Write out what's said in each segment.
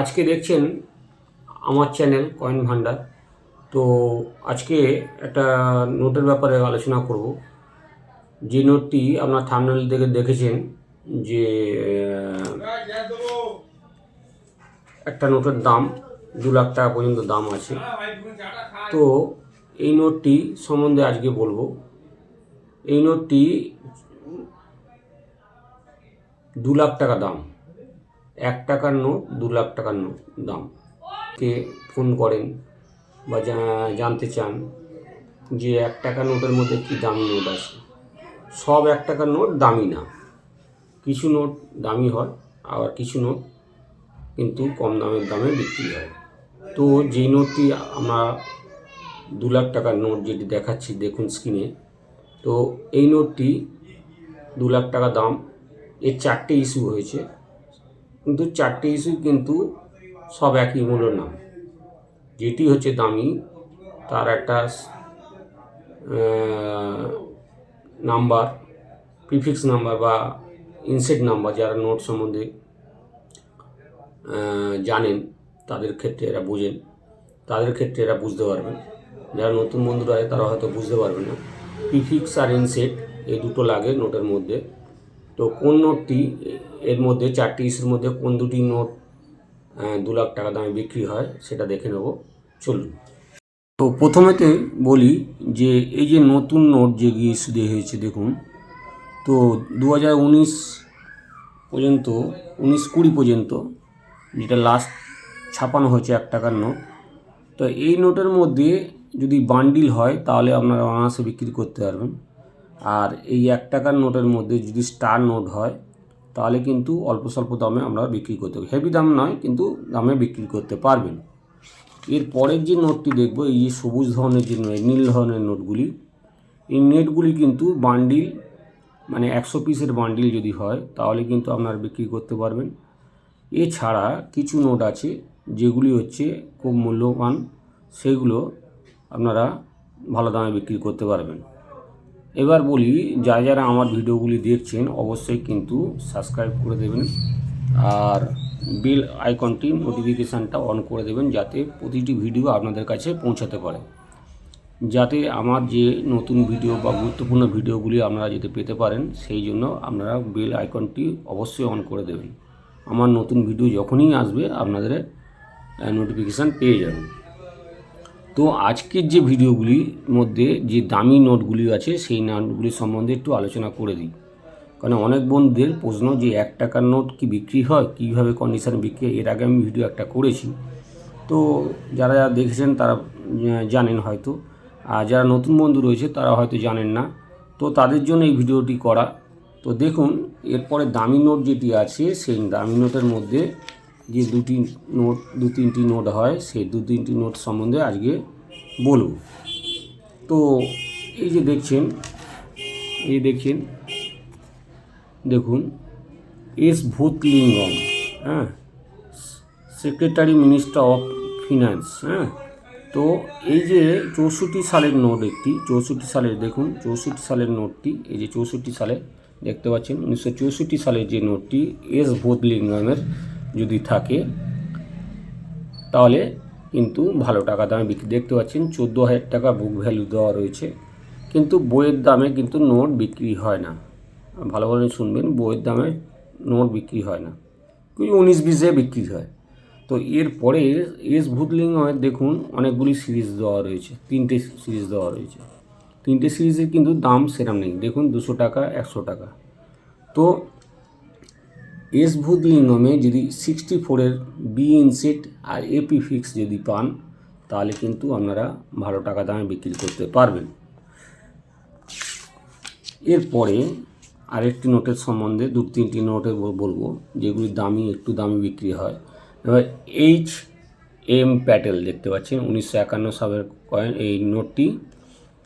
আজকে দেখছেন আমার চ্যানেল কয়েন ভান্ডার তো আজকে একটা নোটের ব্যাপারে আলোচনা করব। যে নোটটি আপনার থামনেল থেকে দেখেছেন যে একটা নোটের দাম দু লাখ টাকা পর্যন্ত দাম আছে। তো এই নোটটি সম্বন্ধে আজকে বলব। এই নোটটি দু লাখ টাকা দাম। এক টাকার নোট, দু লাখ টাকার নোট দাম। কে ফোন করেন বা জানতে চান যে এক টাকার নোটের মধ্যে কি দামি নোট আছে। সব এক টাকার নোট দামি না। কিছু নোট দামি হয়, আবার কিছু নোট কিন্তু কম দামের দামে বিক্রি হয়। তো যেই নোটটি আমরা দু লাখ টাকার নোট যেটি দেখাচ্ছি দেখুন স্ক্রিনে, তো এই নোটটি দু লাখ টাকা দাম। এর চারটে ইস্যু হয়েছে। কিন্তু চারটে ইস্যু কিন্তু সব একই মূল্য নাম। যেটি হচ্ছে দামি, তার একটা নাম্বার প্রিফিক্স নাম্বার বা ইনসেট নাম্বার যারা নোট সম্বন্ধে জানেন, তাদের ক্ষেত্রে এরা বোঝেন। তাদের ক্ষেত্রে এরা বুঝতে পারবেন। যারা নতুন বন্ধুরা তারা হয়তো বুঝতে পারবে না। প্রিফিক্স আর ইনসেট এই দুটো লাগে নোটের মধ্যে। তো কোন নোটটি এর মধ্যে চারটি ইস্যুর মধ্যে কোন দুটি নোট দু লাখ টাকা দামে বিক্রি হয় সেটা দেখে নেব। চলুন। তো প্রথমেতে বলি যে এই যে নতুন নোট যে ইস্যু দিয়ে হয়েছে, দেখুন। তো দু হাজার উনিশ পর্যন্ত, উনিশ কুড়ি পর্যন্ত যেটা লাস্ট ছাপানো হয়েছে এক টাকার নোট, তো এই নোটের মধ্যে যদি বান্ডিল হয় তাহলে আপনারা অনায়াসে বিক্রি করতে পারবেন। আর এই এক টাকার নোটের মধ্যে যদি স্টার নোট হয়, তাহলে কিন্তু অল্প স্বল্প দামে আমরা বিক্রি করতে পারি হেভি দাম নয়, কিন্তু দামে বিক্রি করতে পারবেন। এর পরের যে নোটটি দেখব, এই যে সবুজ ধরনের যে নীল ধরনের নোটগুলি, এই নেটগুলি কিন্তু বান্ডিল মানে একশো পিসের বান্ডিল যদি হয়, তাহলে কিন্তু আপনারা বিক্রি করতে পারবেন। এছাড়া কিছু নোট আছে, যেগুলি হচ্ছে খুব মূল্যবান, সেগুলো আপনারা ভালো দামে বিক্রি করতে পারবেন। এবার বলি, যারা যারা আমার ভিডিওগুলি দেখছেন, অবশ্যই কিন্তু সাবস্ক্রাইব করে দেবেন আর বেল আইকনটি নোটিফিকেশানটা অন করে দেবেন যাতে প্রতিটি ভিডিও আপনাদের কাছে পৌঁছাতে পারে। যাতে আমার যে নতুন ভিডিও বা গুরুত্বপূর্ণ ভিডিওগুলি আপনারা যাতে পেতে পারেন, সেই জন্য আপনারা বেল আইকনটি অবশ্যই অন করে দেবেন। আমার নতুন ভিডিও যখনই আসবে, আপনাদের নোটিফিকেশান পেয়ে যাবেন। তো আজকের যে ভিডিওগুলির মধ্যে যে দামি নোটগুলি আছে, সেই নোটগুলি সম্বন্ধে একটু আলোচনা করে দিই। কারণ অনেক বন্ধুদের প্রশ্ন যে, এক টাকার নোট কি বিক্রি হয়? কীভাবে কন্ডিশন বিক্রি হয়? এর আগে আমি ভিডিও একটা করেছি। তো যারা যারা দেখেছেন, তারা জানেন হয়তো। আর যারা নতুন বন্ধু রয়েছে, তারা হয়তো জানেন না। তো তাদের জন্য এই ভিডিওটি করা। তো দেখুন, এরপরে দামি নোট যেটি আছে, সেই দামি নোটের মধ্যে যে দুটি নোট, দু তিনটি নোট হয়, সেই দু তিনটি নোট সম্বন্ধে আজকে বলব। তো এই যে দেখছেন, এই দেখছেন, দেখুন, এস ভূতলিঙ্গম হ্যাঁ সেক্রেটারি মিনিস্টার অফ ফিনান্স হ্যাঁ তো এই যে চৌষট্টি সালের নোট একটি, চৌষট্টি সালের, দেখুন, চৌষট্টি সালের নোটটি, এই যে চৌষট্টি সালে দেখতে পাচ্ছেন, উনিশশো চৌষট্টি সালের যে নোটটি, এস ভূতলিঙ্গমের যদি থাকে, তাহলে কিন্তু ভালো টাকা দামে বিক্রি। দেখতে পাচ্ছেন, চোদ্দ হাজার টাকা বুক ভ্যালু দেওয়া রয়েছে। কিন্তু বইয়ের দামে কিন্তু নোট বিক্রি হয় না। ভালোভাবে শুনবেন, বইয়ের দামে নোট বিক্রি হয় না। কিন্তু উনিশ বিশে বিক্রি হয়। তো এরপরে এস ভূতলিঙ্গমের দেখুন, অনেকগুলি সিরিজ দেওয়া রয়েছে, তিনটে সিরিজ দেওয়া রয়েছে। তিনটে সিরিজের কিন্তু দাম সেরম নেই। দেখুন, দুশো টাকা, একশো টাকা। তো এস ভূতলিঙ্গমে যদি সিক্সটি ফোরের বি ইনসেট আর এপি ফিক্স যদি পান, তাহলে কিন্তু আপনারা ভালো টাকা দামে বিক্রি করতে পারবেন। এরপরে আরেকটি নোটের সম্বন্ধে দু তিনটি নোটের ব- বলব, যেগুলি দামি, একটু দামি বিক্রি হয়। এবার এইচ এম প্যাটেল দেখতে পাচ্ছেন, উনিশশো একান্ন সালের কয়েন এই নোটটি।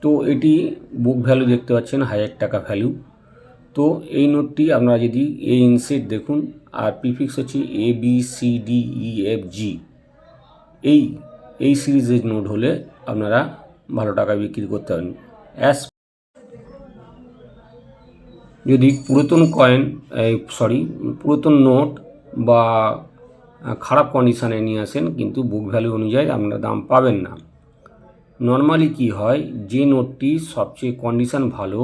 তো এটি বুক ভ্যালু দেখতে পাচ্ছেন, হাজার টাকা ভ্যালু তো এই নোটটি আপনারা যদি এ ইনসেট দেখুন, আর প্রিফিক্স হচ্ছে A B C D E F G এই এই সিরিজের নোট হলে আপনারা ভালো টাকা বিক্রি করতে পারেন। অ্যাস যদি পুরাতন কয়েন সরি পুরাতন নোট বা খারাপ কন্ডিশানে নিয়ে আসেন, কিন্তু বুক ভ্যালু অনুযায়ী আপনারা দাম পাবেন না। নর্মালি কি হয়, যে নোটটি সবচেয়ে কন্ডিশান ভালো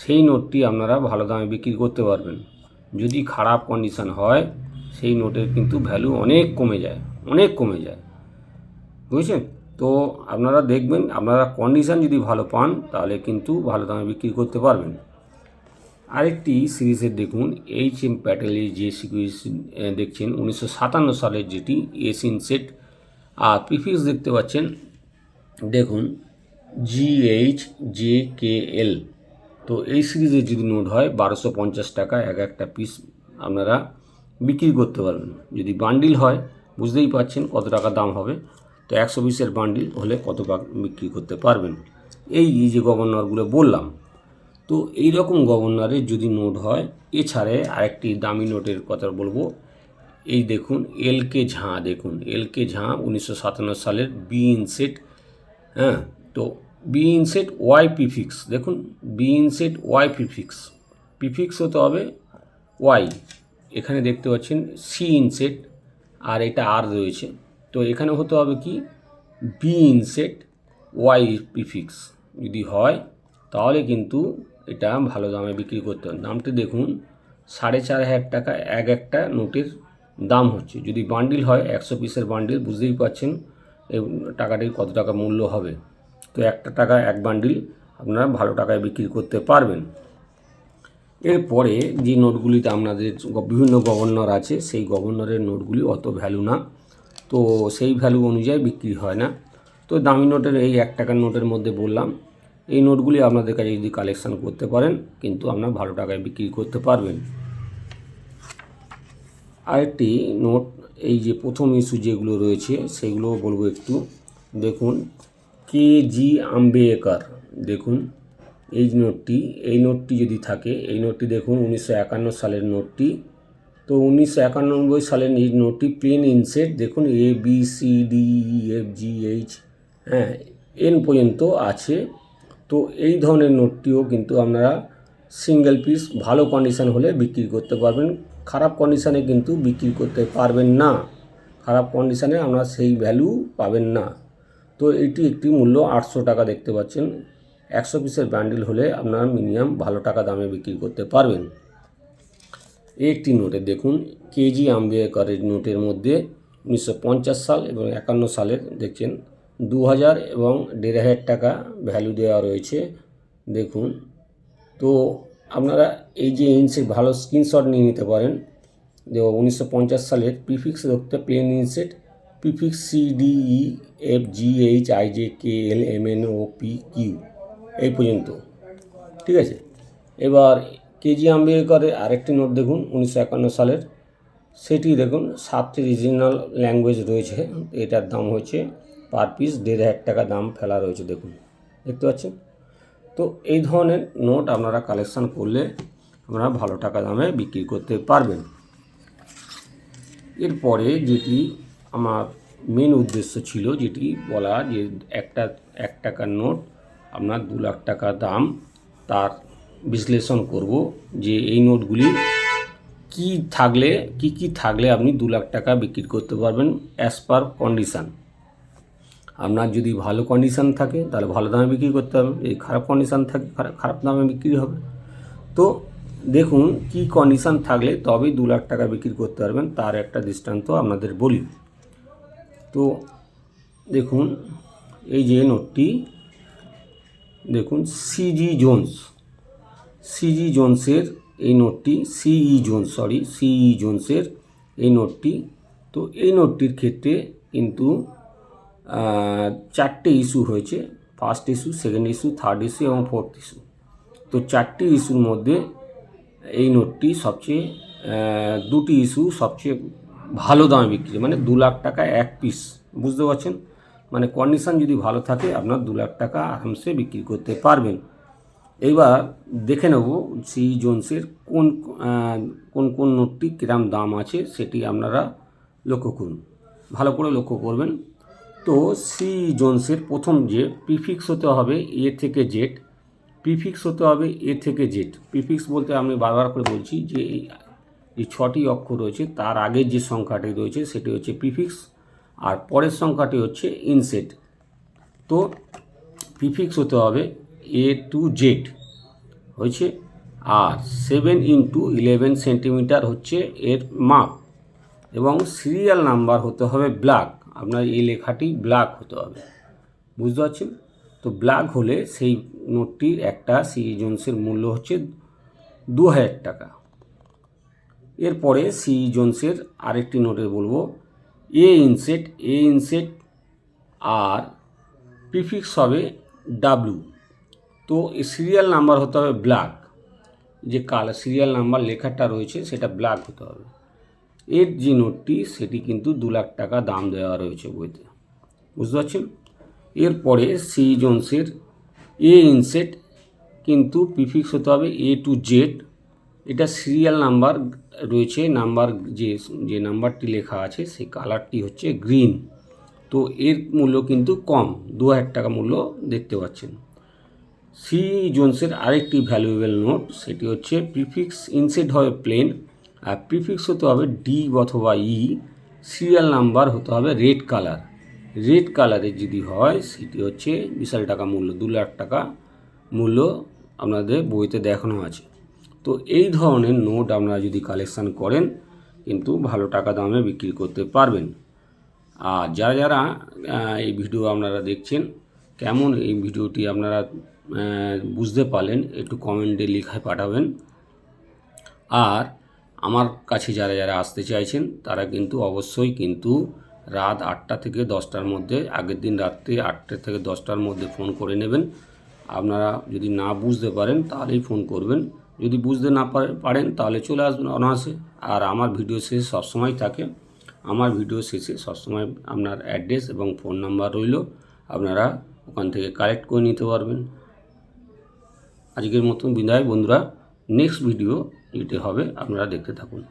সেই নোটটি আপনারা ভালো দামে বিক্রি করতে পারবেন। যদি খারাপ কন্ডিশন হয়, সেই নোটের কিন্তু ভ্যালু অনেক কমে যায়, অনেক কমে যায়। বুঝছেন? তো আপনারা দেখবেন, আপনারা কন্ডিশান যদি ভালো পান, তাহলে কিন্তু ভালো দামে বিক্রি করতে পারবেন। আরেকটি সিরিজের দেখুন এইচ এম প্যাটেলের যে সিরিজ দেখছেন, উনিশশো সাতান্ন সালের যেটি এসিন সেট আর প্রিফিক্স দেখতে পাচ্ছেন, দেখুন জিএইচ জে কে এল তো এই সিরিজে যদি নোট হয়, বারোশো পঞ্চাশ টাকা এক একটা পিস আপনারা বিক্রি করতে পারবেন। যদি বান্ডিল হয়, বুঝতেই পাচ্ছেন কত টাকা দাম হবে। তো একশো পিসের বান্ডিল হলে কত বিক্রি করতে পারবেন। এই যে গভর্নরগুলো বললাম। তো এই রকম গভর্নরের যদি নোট হয়, এছাড়া আরেকটি দামি নোটের কথা বলব। এই দেখুন, এল কে ঝাঁ দেখুন। এল কে ঝাঁ উনিশশো সাতান্ন সালের বি ইনসেট হ্যাঁ তো বি ইনসেট ওয়াই প্রিফিক্স দেখুন B inset Y prefix prefix হতে হবে ওয়াই এখানে দেখতে পাচ্ছেন সি ইনসেট আর এটা আর রয়েছে। তো এখানে হতে হবে কি? বি ইনসেট ওয়াই প্রিফিক্স যদি হয়, তাহলে কিন্তু এটা ভালো দামে বিক্রি করতে হবে। দামটি দেখুন, সাড়ে চার হাজার টাকা এক একটা নোটের দাম হচ্ছে। যদি বান্ডিল হয়, একশো পিসের বান্ডিল বুঝতেই পারছেন টাকাটির কত টাকা মূল্য হবে। তো একটা টাকা এক বান্ডিল আপনারা ভালো টাকায় বিক্রি করতে পারবেন। এরপরে যে নোটগুলিতে আপনাদের বিভিন্ন গভর্নর আছে, সেই গভর্নরের নোটগুলি অত ভ্যালু না। তো সেই ভ্যালু অনুযায়ী বিক্রি হয় না। তো দামি নোটের এই এক টাকার নোটের মধ্যে বললাম, এই নোটগুলি আপনাদের কাছে যদি কালেকশান করতে পারেন, কিন্তু আপনার ভালো টাকায় বিক্রি করতে পারবেন। আরেকটি নোট, এই যে প্রথম ইস্যু যেগুলো রয়েছে সেগুলো বলব একটু। দেখুন কে জি আম্বেকার দেখুন, এই নোটটি এই নোটটি যদি থাকে, এই নোটটি দেখুন, উনিশশো একান্ন সালের নোটটি। তো উনিশশো একানব্বই সালের এই নোটটি প্লেন ইনসেট দেখুন A B C D F G H হ্যাঁ এন পর্যন্ত আছে। তো এই ধরনের নোটটিও কিন্তু আপনারা সিঙ্গেল পিস ভালো কন্ডিশন হলে বিক্রি করতে পারবেন। খারাপ কন্ডিশনে কিন্তু বিক্রি করতে পারবেন না। খারাপ কন্ডিশনে আপনারা সেই ভ্যালু পাবেন না। তো এটি একটি মূল্য আটশো টাকা দেখতে পাচ্ছেন। একশো পিসের ব্যান্ডেল হলে আপনারা মিনিমাম ভালো টাকা দামে বিক্রি করতে পারবেন। একটি নোটে দেখুন, কেজি আম্বেদকরের নোটের মধ্যে উনিশশো পঞ্চাশ সাল এবং একান্ন সালের দেখছেন, দু হাজার এবং দেড় হাজার টাকা ভ্যালু দেওয়া রয়েছে। দেখুন, তো আপনারা এই যে ইনসেট ভালো স্ক্রিনশট নিয়ে নিতে পারেন। যে উনিশশো পঞ্চাশ সালের প্রিফিক্স দেখতে plain inset prefix C D E F G H I J K L M N O P Q এই পর্যন্ত। ঠিক আছে? এবার কেজি আম্বেদকরের আরেকটি নোট দেখুন, উনিশশো একান্ন সালের। সেটি দেখুন, সাতটি রিজিনাল ল্যাঙ্গুয়েজ রয়েছে, এটার দাম হচ্ছে পার পিস দেড় হাজার টাকা দাম ফেলা রয়েছে, দেখুন। দেখতে পাচ্ছেন? তো এই ধরনের নোট আপনারা কালেকশান করলে আপনারা ভালো টাকা দামে বিক্রি করতে পারবেন। এরপরে যেটি আমার মেন উদ্দেশ্য ছিল যেটি বলা যে একটা, এক টাকার নোট, আপনার দু লাখ টাকা দাম তার বিশ্লেষণ করব যে এই নোটগুলি কি থাকলে, কি কি থাকলে আপনি দু লাখ টাকা বিক্রি করতে পারবেন অ্যাজ পার কন্ডিশান আপনার যদি ভালো কন্ডিশান থাকে, তাহলে ভালো দামে বিক্রি করতে হবে। যদি খারাপ কন্ডিশান থাকে খারাপ দামে বিক্রি হবে। তো দেখুন কি কন্ডিশান থাকলে তবেই দু লাখ টাকা বিক্রি করতে পারবেন, তার একটা দৃষ্টান্ত আপনাদের বলি। তো দেখুন, এই যে নোটটি, দেখুন সিজি জোন্স সিজি জোন্সের এই নোটটি সিই জোন্স সরি সিই জোন্সের এই নোটটি। তো এই নোটটির ক্ষেত্রে কিন্তু চারটে ইস্যু হয়েছে first issue second issue third issue এবং ফোর্থ ইস্যু তো চারটি ইস্যুর মধ্যে এই নোটটি সবচেয়ে দুটি ইস্যু সবচেয়ে ভালো দামে বিক্রি মানে দু লাখ টাকা এক পিস বুঝতে পারছেন? মানে কন্ডিশন যদি ভালো থাকে, আপনার দু লাখ টাকা আরামসে বিক্রি করতে পারবেন। এইবার দেখে নেব সি জোন্সের কোন কোন কোন নোটটি কিরাম দাম আছে, সেটি আপনারা লক্ষ্য করুন। ভালো করে লক্ষ্য করবেন। তো সি জোন্সের প্রথম যে প্রিফিক্স হতে হবে এ থেকে জেড প্রিফিক্স হতে হবে এ থেকে জেড। প্রিফিক্স বলতে আমি বারবার করে বলছি যে যে ছটি অক্ষর রয়েছে, তার আগের যে সংখ্যাটি রয়েছে সেটি হচ্ছে প্রিফিক্স আর পরের সংখ্যাটি হচ্ছে ইনসেট তো প্রিফিক্স হতে হবে এ টু জেড হয়েছে? আর সেভেন ইন্টু ইলেভেন সেন্টিমিটার হচ্ছে এর মাপ এবং সিরিয়াল নাম্বার হতে হবে ব্ল্যাক আপনার এই লেখাটি ব্ল্যাক হতে হবে। বুঝতে পারছেন? তো ব্ল্যাক হলে সেই নোটটির একটা সি জোনসের মূল্য হচ্ছে দু হাজার টাকা। এরপরে সি জোনসের আরেকটি নোটে বলব এ ইনসেট এ ইনসেট, আর প্রিফিক্স হবে ডাব্লু তো সিরিয়াল নাম্বার হতে হবে ব্ল্যাক যে কালার সিরিয়াল নাম্বার লেখাটা রয়েছে, সেটা ব্ল্যাক হতে হবে। এর যে নোটটি, সেটি কিন্তু দু লাখ টাকা দাম দেওয়া রয়েছে বইতে। বুঝতে পারছেন? এরপরে সি জোনসের এ ইনসেট, কিন্তু প্রিফিক্স হতে হবে এ টু জেড এটা সিরিয়াল নাম্বার রয়েছে নাম্বার যে যে নাম্বারটি লেখা আছে, সেই কালারটি হচ্ছে গ্রিন তো এর মূল্য কিন্তু কম, দু হাজার টাকা মূল্য দেখতে পাচ্ছেন। সি জোনসের আরেকটি ভ্যালুয়েবল নোট সেটি হচ্ছে প্রিফিক্স ইনসেট হবে প্লেন আর প্রিফিক্স হতে হবে ডি অথবা ই সিরিয়াল নাম্বার হতে হবে রেড কালার রেড কালারের যদি হয়, সেটি হচ্ছে বিশাল টাকা মূল্য, দু লাখ টাকা মূল্য আপনাদের বইতে দেখানো আছে। তো এই ধরনের নোট আপনারা যদি কালেকশান করেন, কিন্তু ভালো টাকা দামে বিক্রি করতে পারবেন। আর যারা যারা এই ভিডিও আপনারা দেখছেন, কেমন এই ভিডিওটি আপনারা বুঝতে পারলেন, একটু কমেন্টে লেখায় পাঠাবেন। আর আমার কাছে যারা যারা আসতে চাইছেন, তারা কিন্তু অবশ্যই কিন্তু রাত আটটা থেকে দশটার মধ্যে, আগের দিন রাত্রে আটটা থেকে দশটার মধ্যে ফোন করে নেবেন। আপনারা যদি না বুঝতে পারেন, তাহলেই ফোন করবেন। যদি বুঝতে না পারে- পারেন, তাহলে চলে আসবেন অনায়াসে। আর আমার ভিডিও শেষ সবসময় থাকে। আমার ভিডিও শেষে সবসময় আপনার অ্যাড্রেস এবং ফোন নাম্বার রইল। আপনারা ওখান থেকে কালেক্ট করে নিতে পারবেন। আজকের মতন বিদায়। বন্ধুরা, নেক্সট ভিডিও যেটি হবে। আপনারা দেখতে থাকুন।